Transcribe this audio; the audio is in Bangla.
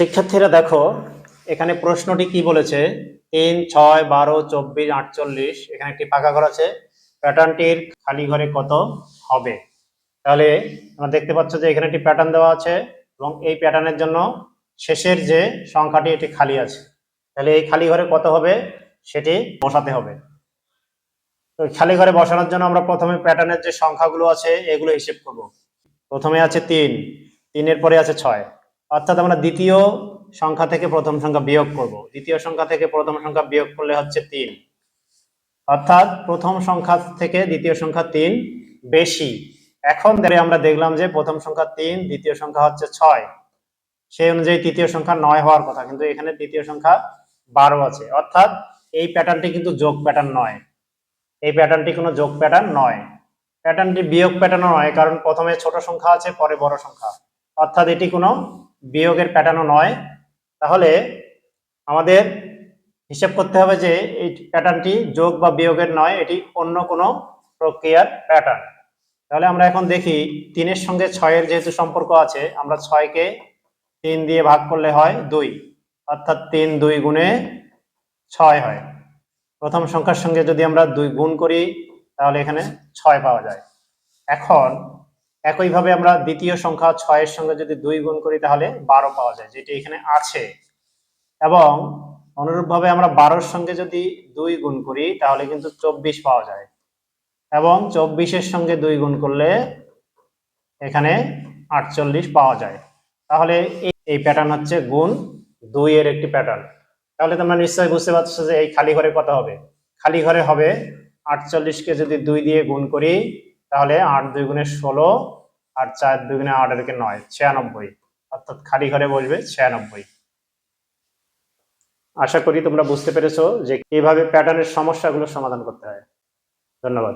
শিক্ষার্থীরা দেখো, এখানে প্রশ্নটি কি বলেছে? তিন, ছয়, বারো, চব্বিশ, আটচল্লিশ, এখানে একটি পাকা ঘর আছে। প্যাটার্নটির খালি ঘরে কত হবে? তাহলে আমরা দেখতে পাচ্ছ যে এখানে একটি প্যাটার্ন দেওয়া আছে এবং এই প্যাটার্নের জন্য শেষের যে সংখ্যাটি, এটি খালি আছে। তাহলে এই খালি ঘরে কত হবে? সেটি বসাতে হবে। তো খালি ঘরে বসানোর জন্য আমরা প্রথমে প্যাটার্নের যে সংখ্যাগুলো আছে, এগুলো হিসেব করব। প্রথমে আছে তিন, তিনের পরে আছে ছয়। অর্থাৎ আমরা দ্বিতীয় সংখ্যা থেকে প্রথম সংখ্যা বিয়োগ করব। দ্বিতীয় সংখ্যা থেকে প্রথম সংখ্যা বিয়োগ করলে হচ্ছে তিন। অর্থাৎ প্রথম সংখ্যা থেকে দ্বিতীয় সংখ্যা তিন বেশি। এখন ধরে আমরা দেখলাম যে প্রথম সংখ্যা তিন, দ্বিতীয় সংখ্যা হচ্ছে ছয়। সেই অনুযায়ী তৃতীয় সংখ্যা নয় হওয়ার কথা, কিন্তু এখানে তৃতীয় সংখ্যা বারো আছে। অর্থাৎ এই প্যাটার্নটি কিন্তু যোগ প্যাটার্ন নয়। এই প্যাটার্নটি কোনো যোগ প্যাটার্ন নয়। প্যাটার্নটি বিয়োগ প্যাটার্ন নয়, কারণ প্রথমে ছোট সংখ্যা আছে, পরে বড় সংখ্যা। অর্থাৎ এটি কোনো বিয়োগের প্যাটার্নও নয়। তাহলে আমাদের হিসেব করতে হবে যে এই প্যাটার্নটি যোগ বা বিয়োগের নয়, এটি অন্য কোনো প্রক্রিয়ার প্যাটার্ন তাহলে আমরা এখন দেখি তিনের সঙ্গে ছয়ের যেহেতু সম্পর্ক আছে, আমরা ছয়কে তিন দিয়ে ভাগ করলে হয় দুই। অর্থাৎ তিন দুই গুণে ছয় হয়। প্রথম সংখ্যার সঙ্গে যদি আমরা দুই গুণ করি, তাহলে এখানে ছয় পাওয়া যায়। এখন একইভাবে আমরা দ্বিতীয় সংখ্যা ছয়ের সঙ্গে যদি দুই গুণ করি তাহলে বারো পাওয়া যায়, যেটি এখানে আছে। এবং অনুরূপভাবে আমরা বারোর সঙ্গে যদি দুই গুণ করি তাহলে কিন্তু চব্বিশ পাওয়া যায়। এবং চব্বিশের সঙ্গে দুই গুণ করলে এখানে আটচল্লিশ পাওয়া যায়। তাহলে এই- প্যাটার্ন হচ্ছে গুণ দুই এর একটি প্যাটার্ন তাহলে তোমরা নিশ্চয়ই বুঝতে পারছ যে এই খালি ঘরে কত হবে? খালি ঘরে হবে আটচল্লিশকে যদি দুই দিয়ে গুণ করি তাহলে আট দুই গুণে ষোলো আর চার দুই গুণে আট এরকে নয়, ছিয়ানব্বই। অর্থাৎ খালি ঘরে বসবে ছিয়ানব্বই। আশা করি তোমরা বুঝতে পেরেছ যে কীভাবে প্যাটার্নের সমস্যাগুলো সমাধান করতে হয়। ধন্যবাদ।